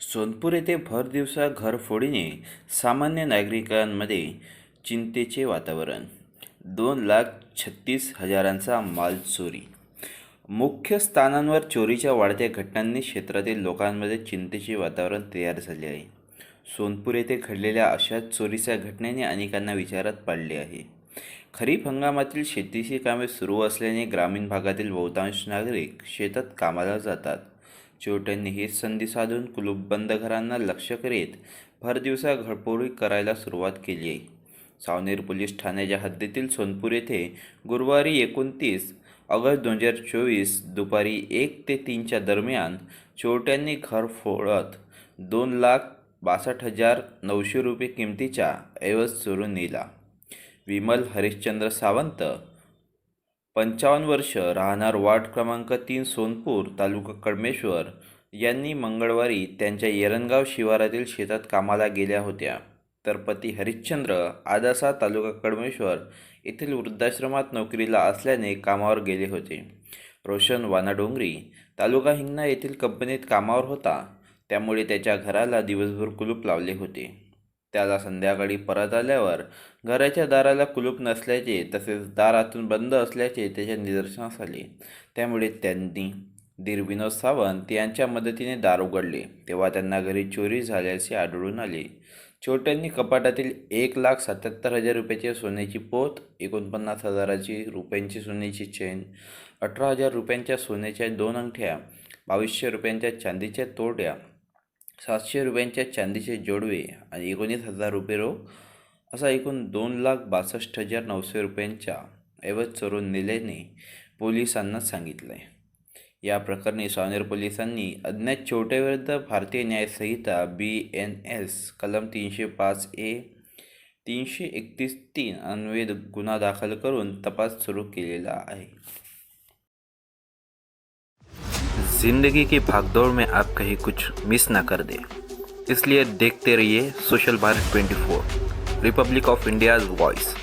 सोनपूर येथे भर दिवसा घरफोडीने सामान्य नागरिकांमध्ये चिंतेचे वातावरण. दोन लाख छत्तीस हजारांचा माल चोरी. मुख्य स्थानांवर चोरीच्या वाढत्या घटनांनी क्षेत्रातील लोकांमध्ये चिंतेचे वातावरण तयार झाले आहे. सोनपूर येथे घडलेल्या अशा चोरीच्या घटनेने अनेकांना विचारात पाडले आहे. खरीप हंगामातील शेतीची कामे सुरू असल्याने ग्रामीण भागातील बहुतांश नागरिक शेतात कामाला जातात. चोरट्यांनी हीच संधी साधून कुलूप बंद घरांना लक्ष करीत भरदिवसा घरफोडी करायला सुरुवात केली. आहे सावनेर पोलीस ठाण्याच्या हद्दीतील सोनपूर येथे गुरुवारी एकोणतीस ऑगस्ट दोन हजार चोवीस दुपारी एक ते तीनच्या दरम्यान चोरट्यांनी घर फोडत दोन लाख बासष्ट हजार नऊशे रुपये किमतीचा ऐवज चोरून नेला. विमल हरिश्चंद्र सावंत पंचावन्न वर्ष राहणार वार्ड क्रमांक तीन सोनपूर तालुका कडमेश्वर यांनी मंगळवारी त्यांच्या येरणगाव शिवारातील शेतात कामाला गेल्या होत्या. तर पती हरिश्चंद्र आदासा तालुका कडमेश्वर येथील वृद्धाश्रमात नोकरीला असल्याने कामावर गेले होते. रोशन वानाडोंगरी तालुका हिंगणा येथील कंपनीत कामावर होता. त्यामुळे त्याच्या घराला दिवसभर कुलूप लावले होते. त्याला संध्याकाळी परत आल्यावर घराच्या दाराला कुलूप नसल्याचे तसेच दारातून बंद असल्याचे त्याच्या निदर्शनास आले. त्यामुळे त्यांनी धीर विनोद सावंत यांच्या मदतीने दार उघडले. तेव्हा त्यांना घरी चोरी झाल्याचे आढळून आले. चोरट्यांनी कपाटातील एक लाख सत्याहत्तर हजार रुपयाची सोन्याची पोत एकोणपन्नास हजाराची रुपयांची सोन्याची चेन अठरा हजार रुपयांच्या सोन्याच्या दोन अंगठ्या बावीसशे रुपयांच्या चांदीच्या तोड्या सातशे रुपयांच्या चांदीचे जोडवे आणि एकोणीस हजार रुपये रोख असा एकूण दोन लाख बासष्ट हजार नऊशे रुपयांच्या ऐवज चोरून नेल्याने पोलिसांना सांगितलं आहे या प्रकरणी सावनेर पोलिसांनी अज्ञात छोट्याविरुद्ध भारतीय न्यायसंहिता बी एन एस कलम तीनशे पाच ए तीनशे एकतीस तीन अन्वये गुन्हा दाखल करून तपास सुरू केलेला आहे. जिंदगी की भागदौड़ में आप कहीं कुछ मिस ना कर दे। इसलिए देखते रहिए social Bharat 24 republic of India's voice